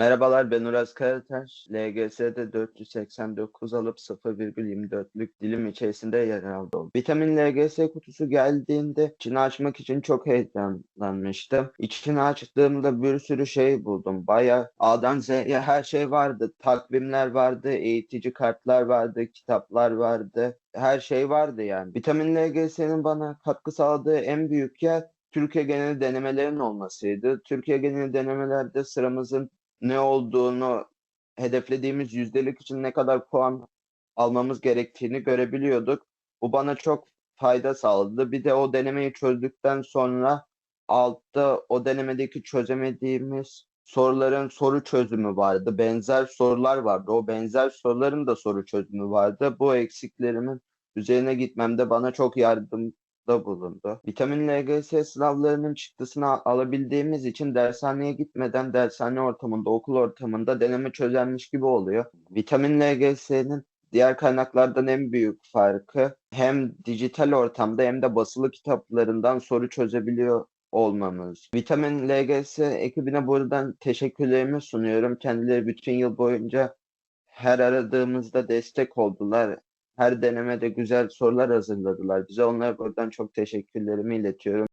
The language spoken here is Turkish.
Merhabalar ben Uraz Karataş. LGS'de 489 alıp 0,24'lük dilim içerisinde yer aldım. Vitamin LGS kutusu geldiğinde içini açmak için çok heyecanlanmıştım. İçini açtığımda bir sürü şey buldum. Baya A'dan Z'ye her şey vardı. Takvimler vardı, eğitici kartlar vardı, kitaplar vardı. Her şey vardı yani. Vitamin LGS'nin bana katkı sağladığı en büyük yer Türkiye geneli denemelerin olmasıydı. Türkiye geneli denemelerde sıramızın ne olduğunu, hedeflediğimiz yüzdelik için ne kadar puan almamız gerektiğini görebiliyorduk. Bu bana çok fayda sağladı. Bir de o denemeyi çözdükten sonra altta o denemedeki çözemediğimiz soruların soru çözümü vardı. Benzer sorular vardı. O benzer soruların da soru çözümü vardı. Bu eksiklerimin üzerine gitmemde bana çok yardım da bulundu. Vitamin LGS sınavlarının çıktısını al- alabildiğimiz için dershaneye gitmeden dershane ortamında, okul ortamında deneme çözenmiş gibi oluyor. Vitamin LGS'nin diğer kaynaklardan en büyük farkı hem dijital ortamda hem de basılı kitaplarından soru çözebiliyor olmamız. Vitamin LGS ekibine buradan teşekkürlerimi sunuyorum. Kendileri bütün yıl boyunca her aradığımızda destek oldular. Her denemede güzel sorular hazırladılar bize. Onlara buradan çok teşekkürlerimi iletiyorum.